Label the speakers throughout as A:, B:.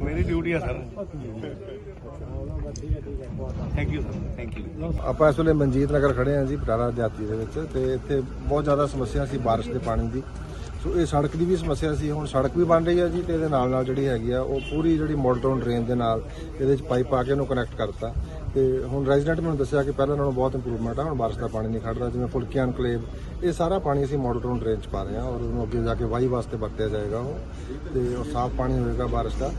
A: ਮੇਰੀ ਡਿਊਟੀ
B: ਆਪਾਂ ਇਸ ਵੇਲੇ ਮਨਜੀਤ ਨਗਰ ਖੜੇ ਆਂ ਜੀ ਪਟਾਲਾ ਦਿਹਾਤੀ ਦੇ ਵਿੱਚ ਤੇ ਇੱਥੇ ਬਹੁਤ ਜ਼ਿਆਦਾ ਸਮੱਸਿਆ ਸੀ بارش ਦੇ ਪਾਣੀ ਦੀ। ਸੋ ਇਹ ਸੜਕ ਦੀ ਵੀ ਸਮੱਸਿਆ ਸੀ, ਹੁਣ ਸੜਕ ਵੀ ਬਣ ਰਹੀ ਹੈ ਜੀ ਤੇ ਇਹਦੇ ਨਾਲ ਨਾਲ ਜਿਹੜੀ ਹੈਗੀ ਆ, ਉਹ ਪੂਰੀ ਜਿਹੜੀ ਮੋਡਰਨ ਡਰੇਨ ਦੇ ਨਾਲ ਇਹਦੇ ਵਿੱਚ ਪਾਈਪ ਪਾ ਕੇ ਉਹਨੂੰ ਕਨੈਕਟ ਕਰਤਾ। ਤੇ ਹੁਣ ਰੈਜ਼ੀਡੈਂਟ ਮੈਨੂੰ ਦੱਸਿਆ ਕਿ ਪਹਿਲਾਂ ਨਾਲੋਂ ਬਹੁਤ ਇੰਪਰੂਵਮੈਂਟ ਆ, ਹੁਣ ਬਾਰਿਸ਼ ਦਾ ਪਾਣੀ ਨਹੀਂ ਖੜਦਾ, ਜਿਵੇਂ ਫੁਲਕੀਆਂ ਐਨਕਲੇਵ ਇਹ ਸਾਰਾ ਪਾਣੀ ਅਸੀਂ ਮੋਡਰਨ ਡਰੇਨ ਚ ਪਾ ਰਹੇ ਹਾਂ ਔਰ ਉਹਨੂੰ ਅੱਗੇ ਜਾ ਕੇ ਵਾਹੀ ਵਾਸਤੇ ਵਰਤਿਆ ਜਾਏਗਾ ਉਹ ਤੇ ਉਹ ਸਾਫ਼ ਪਾਣੀ ਹੋਏਗਾ ਬਾਰਿਸ਼ ਦਾ।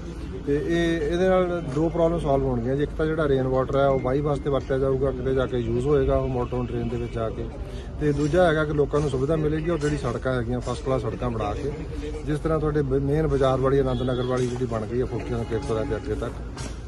B: ਤੇ ਇਹ ਇਹਦੇ ਨਾਲ ਦੋ ਪ੍ਰੋਬਲਮ ਸੋਲਵ ਹੋਣਗੀਆਂ ਜੀ। ਇੱਕ ਤਾਂ ਜਿਹੜਾ ਰੇਨ ਵਾਟਰ ਹੈ, ਉਹ ਵਾਹੀ ਵਾਸਤੇ ਵਰਤਿਆ ਜਾਊਗਾ ਕਿਤੇ ਜਾ ਕੇ ਯੂਜ਼ ਹੋਏਗਾ ਉਹ ਮੋਟਰ ਟ੍ਰੇਨ ਦੇ ਵਿੱਚ ਜਾ ਕੇ। ਤੇ ਦੂਜਾ ਹੈਗਾ ਕਿ ਲੋਕਾਂ ਨੂੰ ਸੁਵਿਧਾ ਮਿਲੇਗੀ ਔਰ ਜਿਹੜੀ ਸੜਕਾਂ ਹੈਗੀਆਂ ਫਸਟ ਕਲਾਸ ਸੜਕਾਂ ਬਣਾ ਕੇ। ਜਿਸ ਤਰ੍ਹਾਂ ਤੁਹਾਡੇ ਮੇਨ ਬਾਜ਼ਾਰ ਵਾਲੀ ਆਨੰਦ ਨਗਰ ਵਾਲੀ ਜਿਹੜੀ ਬਣ ਗਈ ਹੈ ਫੁੱਕੀਆਂ ਦੇ ਤੋਂ ਲੈ ਕੇ ਅੱਗੇ ਤੱਕ।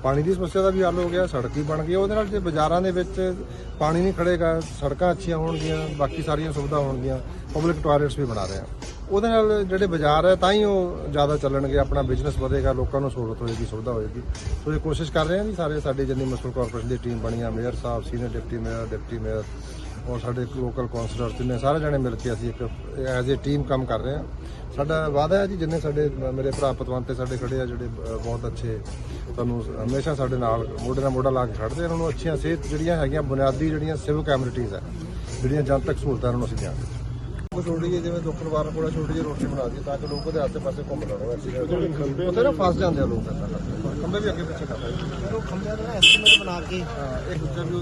B: ਪਾਣੀ ਦੀ ਸਮੱਸਿਆ ਦਾ ਵੀ ਹੱਲ ਹੋ ਗਿਆ, ਸੜਕ ਵੀ ਬਣ ਗਈ। ਉਹਦੇ ਨਾਲ ਜੇ ਬਾਜ਼ਾਰਾਂ ਦੇ ਵਿੱਚ ਪਾਣੀ ਨਹੀਂ ਖੜੇਗਾ ਸੜਕਾਂ ਅੱਛੀਆਂ ਹੋਣਗੀਆਂ, ਬਾਕੀ ਸਾਰੀਆਂ ਸੁਵਿਧਾ ਹੋਣਗੀਆਂ ਪਬਲਿਕ ਟਾਇਲਟਸ ਵੀ ਬਣਾ ਰਹੇ ਆ ਉਹਦੇ ਨਾਲ ਜਿਹੜੇ ਬਾਜ਼ਾਰ ਹੈ ਤਾਂ ਹੀ ਉਹ ਜ਼ਿਆਦਾ ਚੱਲਣਗੇ, ਆਪਣਾ ਬਿਜ਼ਨਸ ਵਧੇਗਾ, ਲੋਕਾਂ ਨੂੰ ਸਹੂਲਤ ਹੋਏਗੀ, ਸੁਵਿਧਾ ਹੋਏਗੀ। ਸੋ ਇਹ ਕੋਸ਼ਿਸ਼ ਕਰ ਰਹੇ ਹਾਂ ਜੀ ਸਾਰੇ ਸਾਡੇ ਜਿੰਨੀ ਮਸਲ ਕਾਰਪੋਰੇਸ਼ਨ ਦੀ ਟੀਮ ਬਣੀ ਆ ਮੇਅਰ ਸਾਹਿਬ senior deputy mayor deputy mayor ਔਰ ਸਾਡੇ ਲੋਕਲ ਕਾਉਂਸਲਰ ਜਿੰਨੇ ਸਾਰੇ ਜਣੇ ਮਿਲ ਕੇ ਅਸੀਂ ਇੱਕ ਐਜ਼ ਏ ਟੀਮ ਕੰਮ ਕਰ ਰਹੇ ਹਾਂ ਸਾਡਾ ਵਾਅਦਾ ਹੈ ਜੀ, ਜਿੰਨੇ ਸਾਡੇ ਮੇਰੇ ਭਰਾ ਪਤਵੰਤੇ ਸਾਡੇ ਖੜੇ ਆ, ਜਿਹੜੇ ਬਹੁਤ ਅੱਛੇ ਤੁਹਾਨੂੰ ਹਮੇਸ਼ਾ ਸਾਡੇ ਨਾਲ ਮੋਢੇ ਨਾਲ ਮੋਢਾ ਲਾ ਕੇ ਖੜਦੇ ਉਹਨਾਂ ਨੂੰ ਅੱਛੀਆਂ ਸਿਹਤ ਜਿਹੜੀਆਂ ਹੈਗੀਆਂ, ਬੁਨਿਆਦੀ ਜਿਹੜੀਆਂ ਸਿਵਕ ਐਮਿਨਿਟੀਜ਼ ਹੈ ਜਿਹੜੀਆਂ ਜਨਤਕ ਸਹੂਲਤਾਂ ਉਹਨਾਂ ਨੂੰ ਅਸੀਂ ਦਿਆਂਗੇ। ਉਹ ਛੋਟੀ ਜਿਹੀ ਜਿਵੇਂ ਦੁੱਖ ਨਿਵਾਰਨ ਕੋਲ ਛੋਟੀ ਜਿਹੀ ਰੋਟੀ ਬਣਾ ਦਿੱਤੀ ਤਾਂ ਕਿ ਲੋਕ ਉਹਦੇ ਆਸੇ ਪਾਸੇ ਘੁੰਮ ਲੈਣ ਵੈਸੇ ਉੱਥੇ ਨਾ ਫਸ ਜਾਂਦੇ ਆ ਲੋਕ। ਖੰਭੇ ਵੀ ਅੱਗੇ ਪਿੱਛੇ ਕਰ ਲੈਂਦੇ
C: ਉਹ ਖੰਭਿਆਂ ਦਾ ਐਸਟੀਮੇਟ ਬਣਾ ਕੇ
B: ਹਾਂ ਇੱਕ ਦੂਜੇ ਨੂੰ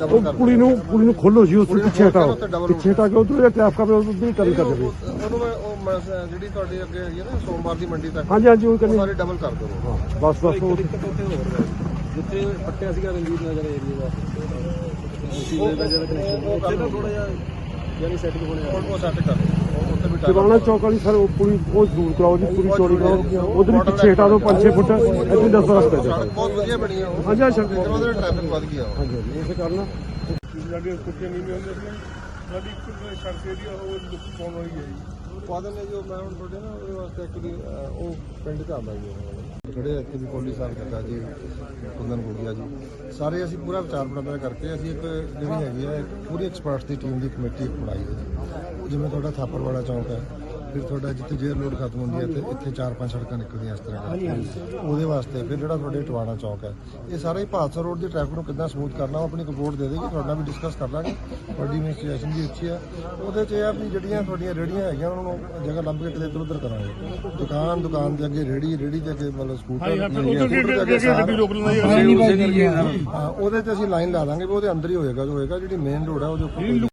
B: ਡਬਲ
D: ਉਹ
B: ਕਰ
D: ਕੁੜੀ ਨੂੰ ਕੁੜੀ ਨੂੰ ਖੋਲੋ ਜੀ ਉਸ
B: ਕੁੜੀ ਨੂੰ
D: ਪਿੱਛੇ
B: ਕੇ
D: ਹਟਾਓ ਪਿੱਛੇ ਹਟਾ ਕੇ ਉਧਰ ਟ੍ਰੈਫਿਕ ਆਪੇ ਉਧਰ ਹੀ ਕਰੀ ਕਰ ਦੇਵੇ
B: ਉਹ- ਉਹਨੂੰ ਮੈਂ ਉਹ ਜਿਹੜੀ ਤੁਹਾਡੀ ਅੱਗੇ ਹੈਗੀ ਹੈ ਨਾ ਸੋਮਵਾਰ ਦੀ ਮੰਡੀ ਤੱਕ
D: ਹਾਂਜੀ ਹਾਂਜੀ ਉਹ
B: ਉਹ
D: ਕਹਿੰਦੇ
B: ਸਾਰੀ ਡਬਲ ਕਰ ਦਿਓ।
D: ਬਸ ਬਸ ਉਹ
E: ਜਿੱਥੇ ਪੱਟਿਆ ਸੀਗਾ ਰਣਜੀਤ ਨਗਰ ਏਰੀਆ ਦਾ। ਸੀਵਰੇਜ ਦਾ ਜਿਹੜਾ ਕਨੈਕਸ਼ਨ ਥੋੜਾ ਜਿਹਾ ਯਾਨੀ ਸੈਟਿੰਗ ਹੋਣੇ
B: ਉਹ ਉਹ ਸੈੱਟ ਕਰ ਦਿਓ ਉਹ ਉੱਥੇ ਵੀ ਟਾਈਮ
D: ਦਿਵਾਨਾ ਚੌਕ ਵਾਲੀ ਸਰ ਉਹ ਪੂਰੀ ਉਹ ਜ਼ਰੂਰ ਕਰਾਓ ਜੀ ਪੂਰੀ ਚੌੜੀ ਕਰਾਓ। ਉਧਰ ਵੀ ਪਿੱਛੇ ਹਟਾ ਦਿਓ 5-6 ਫੁੱਟ ਇੱਥੇ 10 10 ਪੈ ਜਾਏ
B: ਸੜਕ ਬਹੁਤ ਵਧੀਆ ਬਣੀ ਆ ਉਹ।
D: ਹਾਂਜੀ, ਹਾਂਜੀ, ਸੜਕ
B: ਲੇਕਿਨ ਉਹਦੇ ਟ੍ਰੈਫਿਕ ਵੱਧ ਗਿਆ।
D: ਹਾਂਜੀ ਇਹ ਕਰਨਾ
A: ਸਾਡੀ ਕੁੱਤੀਆਂ ਨਹੀਂ ਹੁੰਦੀਆਂ ਸਾਡੀ ਇੱਕ ਸੜਕ ਏਰੀਆ ਉਹ ਲੁੱਕ ਪਾਉਣ ਵਾਲੀ ਹੈ ਜੀ।
B: ਉਤਪਾਦਨ ਨੇ ਜੋ ਮੈਂ ਹੁਣ ਤੁਹਾਡੇ ਨਾ ਉਹਦੇ ਵਾਸਤੇ ਐਕਚੁਅਲੀ ਉਹ ਪਿੰਡ ਚ ਆਉਂਦਾ ਜੀ ਜਿਹੜੇ ਖੜੇ ਇੱਥੇ ਵੀ ਕੋਲੀ ਸਾਹਿਬ ਕਾਕਾ ਜੀ, ਕੁੰਦਨ ਗੋਗਿਆ ਜੀ, ਸਾਰੇ ਅਸੀਂ ਪੂਰਾ ਵਿਚਾਰ ਵਟਾਂਦਰਾ ਕਰਕੇ ਅਸੀਂ ਇੱਕ ਜਿਹੜੀ ਹੈਗੀ ਹੈ, ਪੂਰੀ ਐਕਸਪਰਟਸ ਦੀ ਟੀਮ ਦੀ ਕਮੇਟੀ ਇੱਕ ਬਣਾਈ ਹੈ। ਜੀ ਜਿਵੇਂ ਤੁਹਾਡਾ ਥਾਪਰਵਾੜਾ ਚੌਂਕ ਹੈ ਫਿਰ ਤੁਹਾਡਾ ਜਿੱਥੇ ਜੇਰ ਰੋਡ ਖਤਮ ਹੁੰਦੀ ਹੈ ਤੇ ਇੱਥੇ ਚਾਰ ਪੰਜ ਸੜਕਾਂ ਨਿਕਲਦੀਆਂ ਇਸ ਤਰ੍ਹਾਂ ਕਰਕੇ। ਉਹਦੇ ਵਾਸਤੇ ਫਿਰ ਜਿਹੜਾ ਤੁਹਾਡੇ ਟਵਾਣਾ ਚੌਂਕ ਹੈ ਇਹ ਸਾਰਾ ਹੀ ਭਾਦਸਾ ਰੋਡ ਦੀ ਟ੍ਰੈਫਿਕ ਨੂੰ ਕਿੱਦਾਂ ਸਮੂਥ ਕਰਨਾ ਉਹ ਆਪਣੀ ਰਿਪੋਰਟ ਦੇ ਦੇਗੀ ਤੁਹਾਡਾ ਵੀ ਡਿਸਕਸ ਕਰ ਲਾਂਗੇ। ਤੁਹਾਡੀ ਇਨਵੈਸਟੀਗੇਸ਼ਨ ਵੀ ਅੱਛੀ ਹੈ। ਉਹਦੇ 'ਚ ਇਹ ਆ ਵੀ ਜਿਹੜੀਆਂ ਤੁਹਾਡੀਆਂ ਰੇੜੀਆਂ ਹੈਗੀਆਂ ਉਹਨਾਂ ਨੂੰ ਜਗ੍ਹਾ ਲੱਭ ਕੇ ਕਿਤੇ ਇੱਧਰ ਉੱਧਰ ਕਰਾਂਗੇ। ਦੁਕਾਨ ਦੁਕਾਨ ਦੇ ਅੱਗੇ ਰੇੜੀ ਰੇੜੀ ਦੇ ਅੱਗੇ ਮਤਲਬ ਸਕੂਟਰ ਸਕੂਟਰ ਦੇ ਅੱਗੇ ਸਾਰ- ਉਹਦੇ 'ਤੇ ਅਸੀਂ ਲਾਈਨ ਲਾ ਦਾਂਗੇ ਵੀ ਉਹਦੇ ਅੰਦਰ ਹੀ ਹੋਏਗਾ ਜੋ ਹੋਏਗਾ ਜਿਹੜੀ ਮੇਨ ਰੋਡ ਹੈ ਉਹਦੇ ਉੱਪਰ